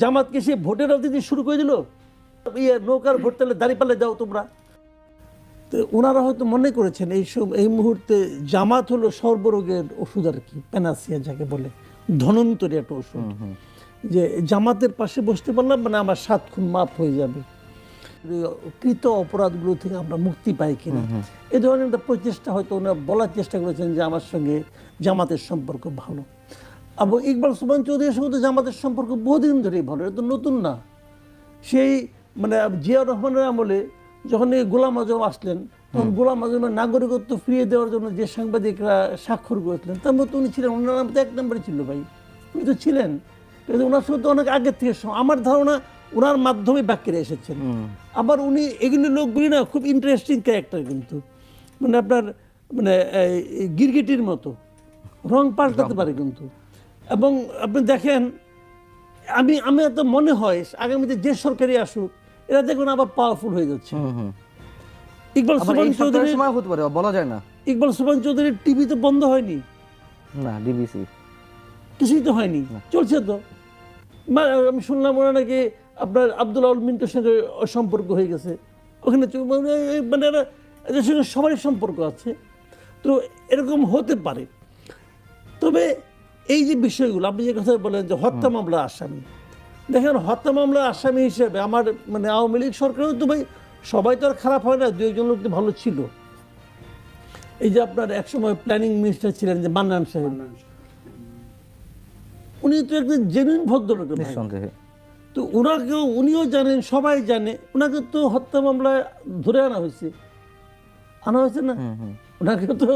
জামাতকে সে ভোটের রাজনীতি শুরু করে দিল। ইয়ে নৌকার ভোট তাহলে দাঁড়িপাল্লে দাও তোমরা। তো ওনারা হয়তো মনে করেছেন এই সব এই মুহূর্তে জামাত হলো সর্বরোগের ওষুধ আর কি প্যানাসিয়া যাকে বলে ধনন্তরী একটা ওষুধ। যে জামাতের পাশে বসতে পারলাম মানে আমার সাত খুন মাপ হয়ে যাবে। কৃত অপরাধগুলো থেকে আমরা মুক্তি পাই কিনা। এ ধরনের একটা প্রচেষ্টা হয়তো ওনারা বলার চেষ্টা করেছেন যে আমার সঙ্গে জামাতের সম্পর্ক ভালো। এবং ইকবাল সুবান চৌধুরীর সঙ্গে জামাতের সম্পর্ক বহুদিন ধরেই ভালো এটা তো নতুন না। সেই মানে জিয়া রহমানের আমলে যখন এই গোলাম আজম আসলেন তখন গোলাম আজমের নাগরিকত্ব ফিরিয়ে দেওয়ার জন্য যে সাংবাদিকরা স্বাক্ষর করেছিলেন তার মধ্যে উনি ছিলেন ওনার নাম তো এক নম্বরে ছিল ভাই উনি তো ছিলেন। কিন্তু ওনার সঙ্গে তো অনেক আগের থেকে আমার ধারণা ওনার মাধ্যমে বাক্যেরা এসেছেন। আবার উনি এগুলি লোকগুলি না খুব ইন্টারেস্টিং ক্যারেক্টার কিন্তু। মানে আপনার মানে গিরগিটির মতো রং পাল্টাতে পারে কিন্তু। এবং আপনি দেখেন আমি আমি তো মনে হয় আগামীতে যে সরকারি আসুক এরা দেখুন আবার পাওয়ারফুল হয়ে যাচ্ছে। ইকবাল সরকারের চৌধুরীর সময় হতে পারে বলা যায় না। ইকবাল সুবহান চৌধুরীর টিভি তো বন্ধ হয়নি। না ডিবিসি কিছুই তো হয়নি। চলছে তো। আমি শুনলাম ওরা নাকি আপনার আব্দুল আউল মিন্টুর সঙ্গে সম্পর্ক হয়ে গেছে। ওখানে মানে মানে এরা এদের সঙ্গে সবারই সম্পর্ক আছে। তো এরকম হতে পারে। তবে এই যে বিষয়গুলো আপনি যে কথা বলেন যে হত্যা মামলা আসামি দেখেন হত্যা মামলা আসামি হিসেবে আমার মানে আওয়ামী লীগ সরকারও তো ভাই সবাই তো আর খারাপ হয় না দু একজন লোক তো ভালো ছিল। এই যে আপনার একসময় প্ল্যানিং মিনিস্টার ছিলেন যে মান্নান সাহেব। উনি তো একজন জেনুইন ভদ্রলোক নিঃসন্দেহে। তো ওনাকেও উনিও জানেন সবাই জানে ওনাকে তো হত্যা মামলায় ধরে আনা হয়েছে। আনা হয়েছে না? ওনাকে তো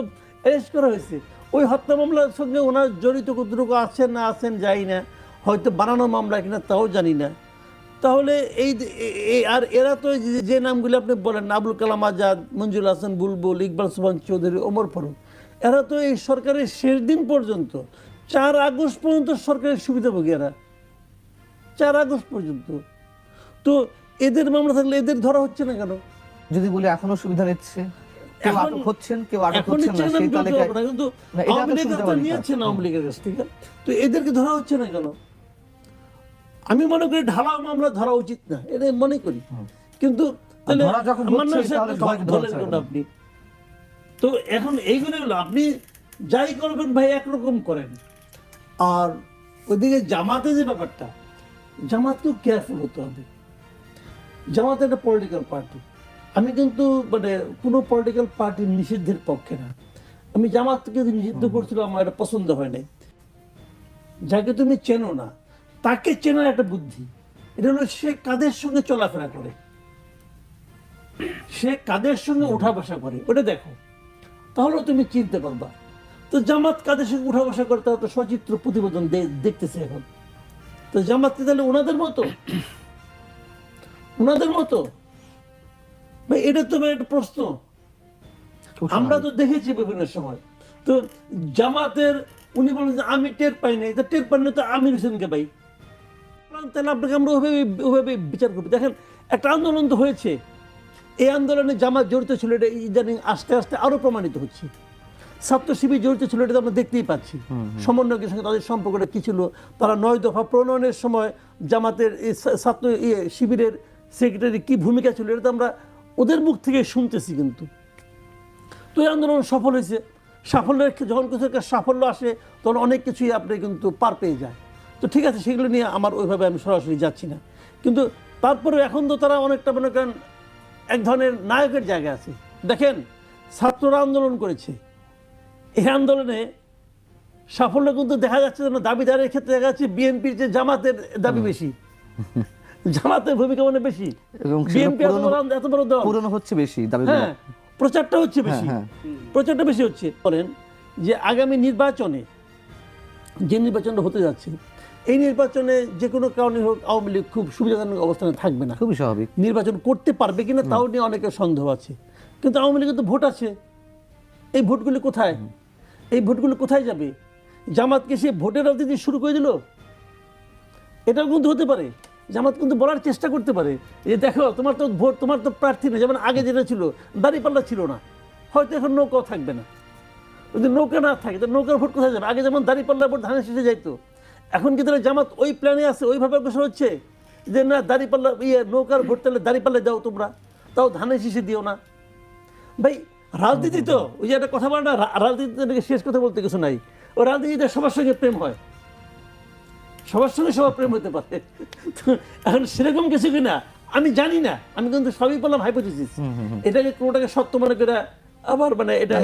অ্যারেস্ট করা হয়েছে। ওই হত্যা মামলার সঙ্গে ওনার জড়িত কতটুকু আছেন না আছেন যাই না। হয়তো বানানো মামলা কিনা তাও জানি না। তাহলে এই আর এরা তো যে- নামগুলো আপনি বলেন, আবুল কালাম আজাদ মঞ্জুর হাসান বুলবুল, ইকবাল সুবান চৌধুরী, ওমর ফারুক, এরা তো এই সরকারের শেষ দিন পর্যন্ত, চার আগস্ট পর্যন্ত সরকারের সুবিধাভোগী এরা। চার আগস্ট পর্যন্ত। তো এদের মামলা থাকলে এদের ধরা হচ্ছে না কেন? যদি বলি এখনও সুবিধা নিচ্ছে। কেউ আটক হচ্ছেন কেউ আটক হচ্ছেন না সেই তালিকায় কিন্তু আওয়ামী লীগ তো নিয়েছেন আওয়ামী লীগের কাছ থেকে। তো এদেরকে ধরা হচ্ছে না কেন? আমি মনে করি ঢালাও মামলা ধরা উচিত না এটা মনে করি। কিন্তু। আপনি? তো এখন এইগুলো হলো আপনি যাই করবেন ভাই একরকম করেন। আর ওইদিকে জামাতে যে ব্যাপারটা জামাত জামাতকেও কেয়ারফুল হতে হবে। জামাত একটা পলিটিক্যাল পার্টি আমি কিন্তু মানে কোনো পলিটিক্যাল পার্টির নিষিদ্ধের পক্ষে না। আমি জামাতকে যে নিষিদ্ধ করছিলাম আমার এটা পছন্দ হয় নাই। যাকে তুমি চেনো না তাকে চেনার একটা বুদ্ধি। এটা হলো সে কাদের সঙ্গে চলাফেরা করে? সে কাদের সঙ্গে উঠা বসা করে? ওটা দেখো। তাহলে তুমি চিনতে পারবা। তো জামাত কাদের সঙ্গে উঠা বসা করে তারা তো সচিত্র প্রতিবেদন দেখতেছে এখন। তো জামাত কি তাহলে ওনাদের মতো? ওনাদের মতো? ভাই এটা তো একটা প্রশ্ন। আমরা তো দেখেছি বিভিন্ন সময়। তো জামাতের উনি বলেন আমি টের পাই নাই। টের পাই না তো আমির হোসেনকে পাই তাহলে আপনাকে আমরা ওভাবে ওভাবে বিচার করব। দেখেন একটা আন্দোলন তো হয়েছে। এই আন্দোলনে জামাত জড়িত ছিল এটা ইদানিং আস্তে আস্তে আরও প্রমাণিত হচ্ছে। ছাত্র শিবির জড়িত ছিল এটা তো আমরা দেখতেই পাচ্ছি। সমন্বয়কের সঙ্গে তাদের সম্পর্কটা কি ছিল? তারা নয় দফা প্রণয়নের সময় জামাতের ছাত্র ইয়ে শিবিরের সেক্রেটারি কি ভূমিকা ছিল এটা তো আমরা ওদের মুখ থেকে শুনতেছি কিন্তু। তো এই আন্দোলন সফল হয়েছে। সাফল্যের যখন কিছু একটা সাফল্য আসে তখন অনেক কিছুই আপনি কিন্তু পার পেয়ে যায়। তো ঠিক আছে সেগুলো নিয়ে আমার ওইভাবে আমি সরাসরি যাচ্ছি না। কিন্তু তারপরে এখন তো তারা অনেকটা মনে করেন এক ধরনের নায়কের জায়গা আছে। দেখেন ছাত্ররা আন্দোলন করেছে। এই আন্দোলনে সাফল্য কিন্তু দেখা যাচ্ছে যেন দাবিদারের ক্ষেত্রে দেখা যাচ্ছে বিএনপির যে জামাতের দাবি বেশি। জামাতের ভূমিকা মানে বেশি। এবং বিএনপি এত পুরনো- বড়- দল। পূরণ হচ্ছে বেশি হ্যাঁ প্রচারটা হচ্ছে বেশি। হ্যাঁ, প্রচারটা বেশি হচ্ছে। বলেন যে আগামী নির্বাচনে যে নির্বাচনটা হতে যাচ্ছে এই নির্বাচনে যে কোনো কারণে হোক আওয়ামী লীগ খুব সুবিধাজনক অবস্থানে থাকবে না। খুবই স্বাভাবিক। নির্বাচন করতে পারবে কিনা তাও নিয়ে অনেকের সন্দেহ আছে। কিন্তু আওয়ামী লীগের তো ভোট আছে। এই ভোটগুলি কোথায়? এই ভোটগুলো কোথায় যাবে? জামাতকে সে ভোটের রাজনীতি শুরু করে দিল? এটাও কিন্তু হতে পারে। জামাত কিন্তু বলার চেষ্টা করতে পারে। যে দেখো, তোমার তো ভোট, তোমার তো প্রার্থী না। যেমন আগে যেটা ছিল, দাঁড়িপাল্লা ছিল না। হয়তো এখন নৌকাও থাকবে না। যদি নৌকা না থাকে, তো নৌকার ভোট কোথায় যাবে? আগে যেমন দাঁড়িপাল্লা ভোট ধানের শেষে যাইতো। এখন কি তাহলে জামাত ওই প্ল্যানে আছে? ওইভাবে অগ্রসর হচ্ছে? যে না, দাঁড়িপাল্লা ইয়ে নৌকার ভোট তাহলে দাঁড়িপাল্লা দাও তোমরা। তাও ধানের শীষে দিও না। ভাই, রাজনীতি তো, ওই যে একটা কথা বলে না রাজনীতিতে শেষ কথা বলতে কিছু নাই। ও রাজনীতিতে সবার সঙ্গে প্রেম হয়। সবার সঙ্গে সবার প্রেম হতে পারে। এখন সেরকম কিছু কিনা আমি জানি না। আমি কিন্তু সবই বললাম হাইপোথিসিস এটাকে কোনোটাকে সত্য মনে করে আবার মানে এটা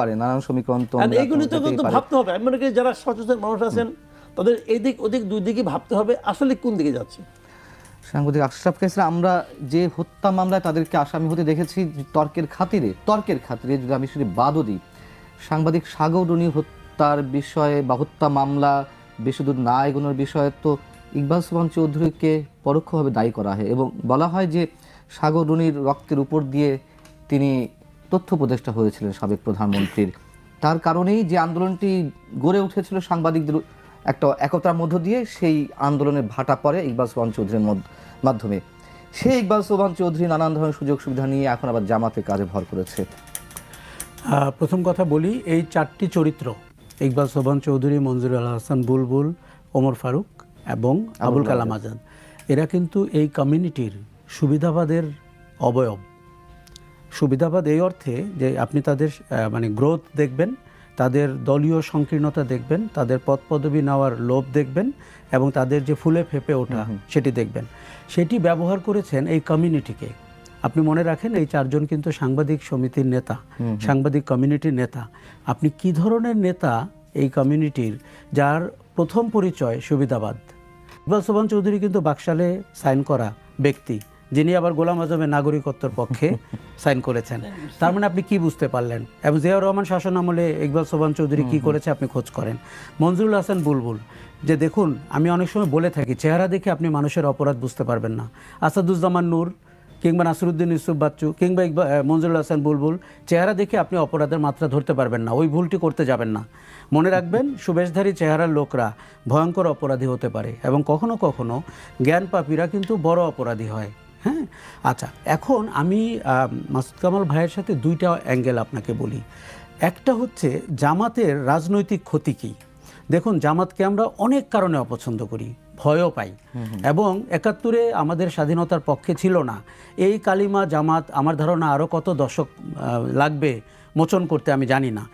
পারে নানান সমীকরণ এইগুলি তো কিন্তু ভাবতে হবে। আমি মনে করি যারা সচেতন মানুষ আছেন তাদের এদিক ওদিক দুই দিকে ভাবতে হবে আসলে কোন দিকে যাচ্ছে। সাংবাদিক আশরাফ কাইসরা আমরা যে হত্যা মামলায় তাদেরকে আসামি হতে দেখেছি তর্কের খাতিরে তর্কের খাতিরে যদি আমি শুধু বাদও দিই সাংবাদিক সাগরণী হত্যার বিষয়ে বা হত্যা মামলা বেশি দূর না এগোনোর বিষয়ে তো ইকবাল সুবহান চৌধুরীকে পরোক্ষভাবে দায়ী করা হয় এবং বলা হয় যে সাগরণীর রক্তের উপর দিয়ে তিনি তথ্য উপদেষ্টা হয়েছিলেন সাবেক প্রধানমন্ত্রীর। তার কারণেই যে আন্দোলনটি গড়ে উঠেছিল সাংবাদিকদের একটা একতার মধ্য দিয়ে, সেই আন্দোলনের ভাটা পড়ে ইকবাল সোহান চৌধুরীর মাধ্যমে। সেই ইকবাল সোহান চৌধুরী নানান ধরনের সুযোগ সুবিধা নিয়ে এখন আবার জামাতের কাজে ভর করেছে। প্রথম কথা বলি, এই চারটি চরিত্র ইকবাল সোবান চৌধুরী মঞ্জুর আল হাসান বুলবুল ওমর ফারুক এবং আবুল কালাম আজাদ। এরা কিন্তু এই কমিউনিটির সুবিধাবাদের অবয়ব। সুবিধাবাদ এই অর্থে যে আপনি তাদের মানে গ্রোথ দেখবেন তাদের দলীয় সংকীর্ণতা দেখবেন তাদের পদ পদবি নেওয়ার লোভ দেখবেন এবং তাদের যে ফুলে ফেপে ওঠা সেটি দেখবেন। সেটি ব্যবহার করেছেন এই কমিউনিটিকে আপনি মনে রাখেন এই চারজন কিন্তু সাংবাদিক সমিতির নেতা সাংবাদিক কমিউনিটির নেতা। আপনি কি ধরনের নেতা এই কমিউনিটির যার প্রথম পরিচয় সুবিধাবাদ? ইকবাল সোবান চৌধুরী কিন্তু বাকশালে সাইন করা ব্যক্তি যিনি আবার গোলাম আজমের নাগরিকত্বর পক্ষে সাইন করেছেন। তার মানে আপনি কি বুঝতে পারলেন? এবং জিয়াউর রহমান শাসন আমলে ইকবাল সোবান চৌধুরী কি করেছে আপনি খোঁজ করেন? মঞ্জুরুল হাসান বুলবুল যে দেখুন আমি অনেক সময় বলে থাকি চেহারা দেখে আপনি মানুষের অপরাধ বুঝতে পারবেন না। আসাদুজ্জামান নূর কিংবা নাসরুদ্দিন ইউসুফ বাচ্চু কিংবা মঞ্জুরুল হাসান বুলবুল, চেহারা দেখে আপনি অপরাধের মাত্রা ধরতে পারবেন না, ওই ভুলটি করতে যাবেন না। মনে রাখবেন, সুবেশধারী চেহারার লোকরা ভয়ঙ্কর অপরাধী হতে পারে এবং কখনো কখনো জ্ঞান পাপীরা কিন্তু বড় অপরাধী হয়। হ্যাঁ? আচ্ছা এখন আমি মাসুদ কামাল ভাইয়ের সাথে দুইটা অ্যাঙ্গেল আপনাকে বলি। একটা হচ্ছে জামাতের রাজনৈতিক ক্ষতি কী? দেখুন, জামাতকে আমরা অনেক কারণে অপছন্দ করি। ভয়ও পাই। এবং একাত্তরে আমাদের স্বাধীনতার পক্ষে ছিল না। এই কালিমা জামাত আমার ধারণা আরও কত দশক লাগবে মোচন করতে আমি জানি না।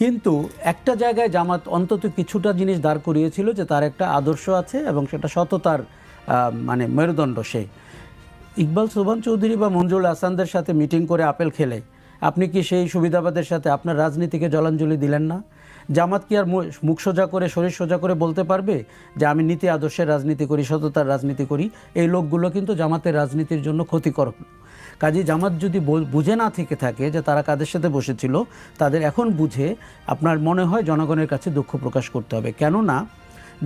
কিন্তু একটা জায়গায় জামাত অন্তত কিছুটা জিনিস দাঁড় করিয়েছিল যে তার একটা আদর্শ আছে এবং সেটা সততার মানে মেরুদণ্ড সে। ইকবাল সোবান চৌধুরী বা মঞ্জুর হাসানদের সাথে মিটিং করে আপেল খেলে। আপনি কি সেই সুবিধাবাদের সাথে আপনার রাজনীতিকে জলাঞ্জলি দিলেন না? জামাত কি আর মুখ সোজা করে, শরীর সোজা করে বলতে পারবে যে আমি নীতি আদর্শের রাজনীতি করি, সততার রাজনীতি করি? এই লোকগুলো কিন্তু জামাতের রাজনীতির জন্য ক্ষতিকর। কাজে জামাত যদি বুঝে না থেকে থাকে যে তারা কাদের সাথে বসেছিল, তাদের এখন বুঝে আপনার মনে হয় জনগণের কাছে দুঃখ প্রকাশ করতে হবে। কেননা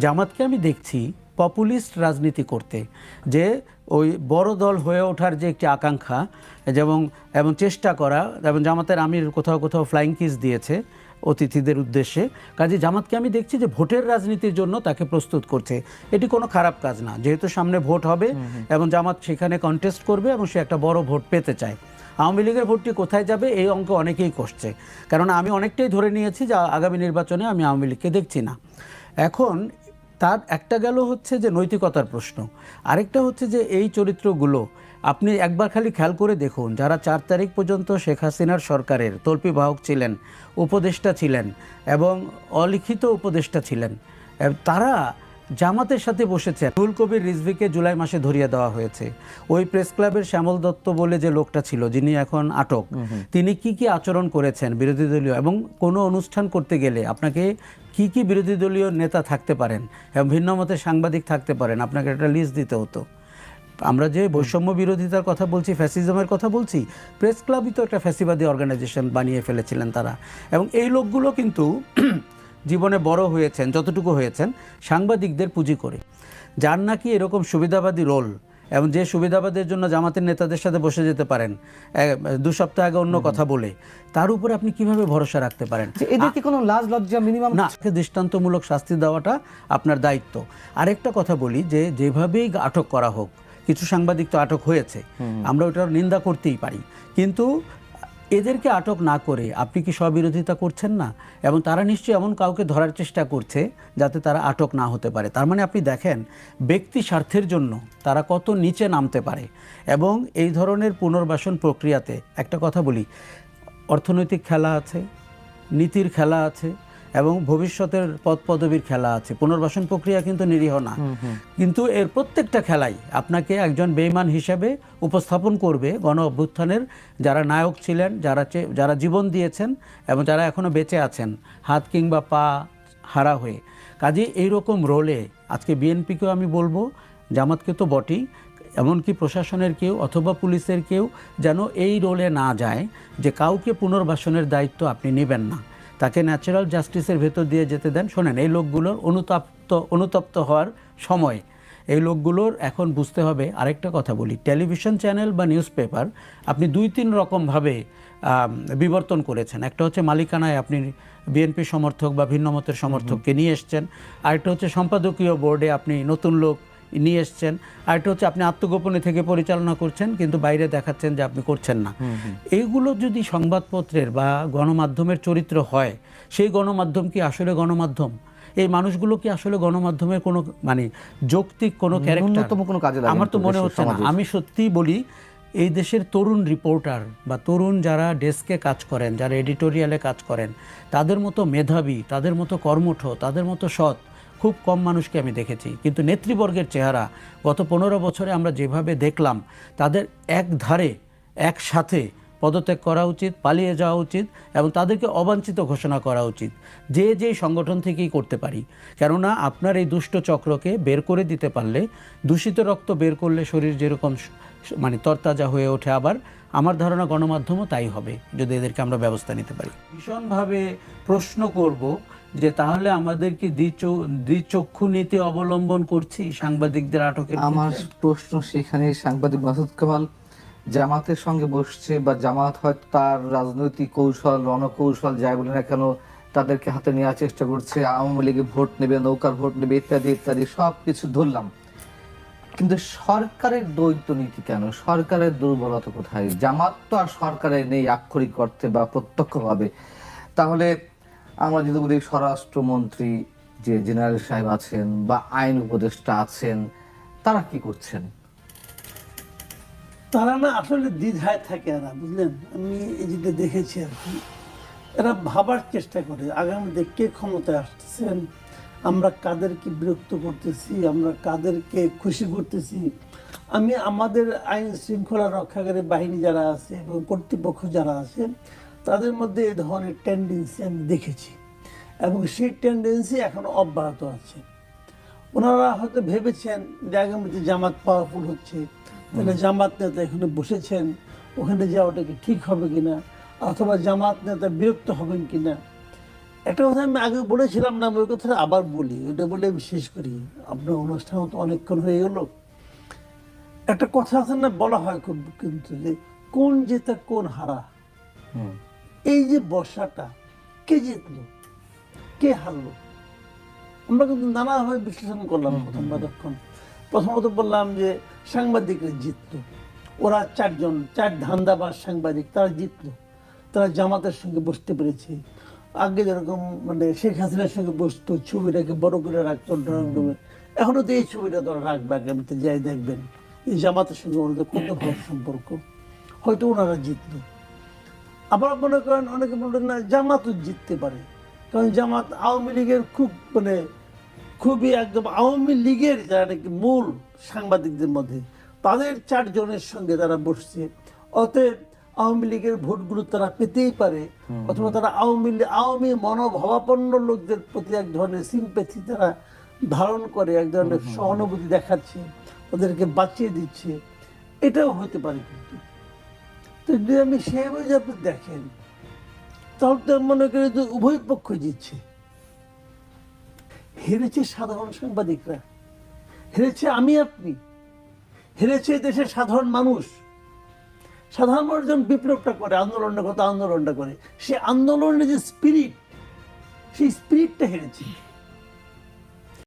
জামাতকে আমি দেখছি পপুলিস্ট রাজনীতি করতে, যে ওই বড় দল হয়ে ওঠার যে একটি আকাঙ্ক্ষা যেমন এবং চেষ্টা করা, এবং জামাতের আমির কোথাও কোথাও ফ্লাইং কিস দিয়েছে অতিথিদের উদ্দেশ্যে। কাজে জামাতকে আমি দেখছি যে ভোটের রাজনীতির জন্য তাকে প্রস্তুত করছে। এটি কোনো খারাপ কাজ না যেহেতু সামনে ভোট হবে এবং জামাত সেখানে কন্টেস্ট করবে এবং সে একটা বড় ভোট পেতে চায়। আওয়ামী লীগের ভোটটি কোথায় যাবে এই অঙ্ক অনেকেই কষছে কারণ আমি অনেকটাই ধরে নিয়েছি যে আগামী নির্বাচনে আমি আওয়ামী লীগকে দেখছি না। এখন তার একটা গেল হচ্ছে যে নৈতিকতার প্রশ্ন। আরেকটা হচ্ছে যে এই চরিত্রগুলো আপনি একবার খালি খেয়াল করে দেখুন যারা চার তারিখ পর্যন্ত শেখ হাসিনার সরকারের তল্পি বাহক ছিলেন উপদেষ্টা ছিলেন এবং অলিখিত উপদেষ্টা ছিলেন তারা জামাতের সাথে বসেছে। রুল কবির রিজভিকে জুলাই মাসে ধরিয়ে দেওয়া হয়েছে। ওই প্রেস ক্লাবের শ্যামল দত্ত বলে যে লোকটা ছিল যিনি এখন আটক তিনি কি কি আচরণ করেছেন বিরোধী দলীয় এবং কোনো অনুষ্ঠান করতে গেলে আপনাকে কি কি বিরোধী দলীয় নেতা থাকতে পারেন এবং ভিন্ন মতে সাংবাদিক থাকতে পারেন আপনাকে একটা লিস্ট দিতে হতো। আমরা যে বৈষম্য বিরোধিতার কথা বলছি ফ্যাসিজমের কথা বলছি প্রেস ক্লাবই তো একটা ফ্যাসিবাদী অর্গানাইজেশন বানিয়ে ফেলেছিলেন তারা। এবং এই লোকগুলো কিন্তু জীবনে বড় হয়েছেন যতটুকু হয়েছেন সাংবাদিকদের পুঁজি করে। যার নাকি এরকম সুবিধাবাদী রোল এবং যে সুবিধাবাদের জন্য জামাতের নেতাদের সাথে বসে যেতে পারেন দু সপ্তাহ আগে অন্য কথা বলে তার উপরে আপনি কীভাবে ভরসা রাখতে পারেন? যে এদের কি কোনো লাজ লজ্জা মিনিমাম না দৃষ্টান্তমূলক শাস্তি দেওয়াটা আপনার দায়িত্ব। আরেকটা কথা বলি যে যেভাবেই আটক করা হোক কিছু সাংবাদিক তো আটক হয়েছে। আমরা ওটার নিন্দা করতেই পারি। কিন্তু এদেরকে আটক না করে আপনি কি স্ববিরোধিতা করছেন না? এবং তারা নিশ্চয়ই এমন কাউকে ধরার চেষ্টা করছে যাতে তারা আটক না হতে পারে। তার মানে আপনি দেখেন ব্যক্তি স্বার্থের জন্য তারা কত নিচে নামতে পারে। এবং এই ধরনের পুনর্বাসন প্রক্রিয়াতে একটা কথা বলি অর্থনৈতিক খেলা আছে নীতির খেলা আছে এবং ভবিষ্যতের পদ পদবীর খেলা আছে। পুনর্বাসন প্রক্রিয়া কিন্তু নিরীহ না। কিন্তু এর প্রত্যেকটা খেলাই আপনাকে একজন বেইমান হিসেবে উপস্থাপন করবে গণ অভ্যুত্থানের। যারা নায়ক ছিলেন যারা যারা জীবন দিয়েছেন এবং যারা এখনও বেঁচে আছেন হাত কিংবা পা হারা হয়ে। কাজে এইরকম রোলে আজকে বিএনপিকেও আমি বলব জামাতকে তো বটেই এমনকি প্রশাসনের কেউ অথবা পুলিশের কেউ যেন এই রোলে না যায় যে কাউকে পুনর্বাসনের দায়িত্ব আপনি নেবেন না। তাকে ন্যাচারাল জাস্টিসের ভেতর দিয়ে যেতে দেন। শোনেন এই লোকগুলোর অনুতপ্ত অনুতপ্ত হওয়ার সময় এই লোকগুলোর এখন বুঝতে হবে আরেকটা কথা বলি টেলিভিশন চ্যানেল বা নিউজ পেপার আপনি দুই তিন রকমভাবে বিবর্তন করেছেন। একটা হচ্ছে মালিকানায় আপনি বিএনপি সমর্থক বা ভিন্নমতের সমর্থককে নিয়ে এসছেন। আরেকটা হচ্ছে সম্পাদকীয় বোর্ডে আপনি নতুন লোক নিয়ে এসছেন। আরেকটা হচ্ছে আপনি আত্মগোপনে থেকে পরিচালনা করছেন কিন্তু বাইরে দেখাচ্ছেন যে আপনি করছেন না। এইগুলো যদি সংবাদপত্রের বা গণমাধ্যমের চরিত্র হয় সেই গণমাধ্যম কি আসলে গণমাধ্যম? এই মানুষগুলো কি আসলে গণমাধ্যমের কোনো মানে যৌক্তিক কোনো ক্যারেক্টার কোনো কাজে আমার তো তো মনে হচ্ছে না। আমি সত্যিই বলি এই দেশের তরুণ রিপোর্টার বা তরুণ যারা ডেস্কে কাজ করেন যারা এডিটোরিয়ালে কাজ করেন তাদের মতো মেধাবী তাদের মতো কর্মঠ তাদের মতো সৎ খুব কম মানুষকে আমি দেখেছি। কিন্তু নেতৃবর্গের চেহারা, গত পনেরো বছরে আমরা যেভাবে দেখলাম, তাদের এক ধারে একসাথে পদত্যাগ করা উচিত, পালিয়ে যাওয়া উচিত এবং তাদেরকে অবাঞ্ছিত ঘোষণা করা উচিত। যে যে সংগঠন থেকেই করতে পারি। কেননা আপনার এই দুষ্ট চক্রকে বের করে দিতে পারলে, দূষিত রক্ত বের করলে শরীর যেরকম মানে তরতাজা হয়ে ওঠে আবার, আমার ধারণা গণমাধ্যমও তাই হবে, যদি এদেরকে আমরা ব্যবস্থা নিতে পারি। ভীষণভাবে প্রশ্ন করব যে তাহলে আমাদের কি দ্বিচো- দ্বিচক্ষু নীতি অবলম্বন করছি সাংবাদিকদের আটকের আমার প্রশ্ন সেখানে সাংবাদিক মাসুদ কামাল, জামাতের সঙ্গে বসছে বা জামাত হয়তো তার রাজনৈতিক কৌশল, রণকৌশল যাই বলে না কেন, তাদেরকে হাতে নেওয়ার চেষ্টা করছে, আওয়ামী লীগে ভোট নেবে, নৌকার ভোট নেবে, ইত্যাদি ইত্যাদি সব কিছু ধরলাম। কিন্তু সরকারের দ্বৈত নীতি কেন? সরকারের দুর্বলতা কোথায়? জামাত তো আর সরকারের নেই আক্ষরিক অর্থে বা প্রত্যক্ষভাবে। তাহলে আমরা যদি বলি স্বরাষ্ট্রমন্ত্রী যে জেনারেল সাহেব আছেন বা আইন উপদেষ্টা আছেন, তারা কি করছেন? তারা না আসলে দ্বিধায় থাকে এরা, বুঝলেন? আমি এই যেটা দেখেছি আর কি, এরা ভাবার চেষ্টা করে আগামীতে কে ক্ষমতায় আসতেছেন, আমরা কাদেরকে বিরক্ত করতেছি, আমরা কাদেরকে খুশি করতেছি। আমি আমাদের আইন শৃঙ্খলা রক্ষাকারী বাহিনী যারা আছে এবং কর্তৃপক্ষ যারা আছে তাদের মধ্যে এই ধরনের টেন্ডেন্সি আমি দেখেছি এবং সেই টেন্ডেন্সি এখন অব্যাহত আছে। ওনারা হয়তো ভেবেছেন যে আগামীতে জামাত পাওয়ারফুল হচ্ছে তাহলে জামাত নেতা এখানে বসেছেন ওখানে যাওয়াটা কি ঠিক হবে কিনা অথবা জামাত নেতা বিরক্ত হবেন কিনা? একটা কথা আমি আগে বলেছিলাম না আমি ওই কথাটা আবার বলি ওইটা বলে আমি শেষ করি। আপনার অনুষ্ঠান তো অনেকক্ষণ হয়ে গেল। একটা কথা আছে না বলা হয় খুব কিন্তু যে কোন জেতা কোন হারা। এই যে বর্ষাটা কে জিতলো? কে হারলো? আমরা কিন্তু নানাভাবে বিশ্লেষণ করলাম প্রথমবার তখন প্রথমত বললাম যে সাংবাদিকরা জিতলো। ওরা চারজন চার ধান্দাবাজ সাংবাদিক তারা জিতলো। তারা জামাতের সঙ্গে বসতে পেরেছে। আগে যেরকম মানে শেখ হাসিনার সঙ্গে বসতো ছবিটাকে বড় করে রাখতো ড্রয়িং রুমে এখনও তো এই ছবিটা তারা রাখবে আগামীতে যাই দেখবেন। এই জামাতের সঙ্গে ওনাদের কত ভালো সম্পর্ক। হয়তো ওনারা জিতলো। আবার মনে করেন অনেকে বললেন না জামাতও জিততে পারে। কারণ জামাত আওয়ামী লীগের খুব মানে খুবই একদম আওয়ামী লীগের যারা নাকি মূল সাংবাদিকদের মধ্যে তাদের চারজনের সঙ্গে তারা বসছে। অতএব আওয়ামী লীগের ভোটগুলো তারা পেতেই পারে অথবা তারা আওয়ামী লী- আওয়ামী মনোভাবাপন্ন লোকদের প্রতি এক ধরনের সিম্পেথি তারা ধারণ করে এক ধরনের সহানুভূতি দেখাচ্ছে তাদেরকে বাঁচিয়ে দিচ্ছে। এটাও হতে পারে কিন্তু। তো যদি আমি সেভাবে যদি দেখেন, তাহলে তো মনে করি যে উভয় পক্ষ জিতছে। হেরেছে সাধারণ সাংবাদিকরা, হেরেছে আমি আপনি, হেরেছে দেশের সাধারণ মানুষ। সাধারণ মানুষ বিপ্লবটা করে আন্দোলনটা কত আন্দোলনটা করে, সে আন্দোলনের যে স্পিরিট সেই স্পিরিটটা হেরেছে।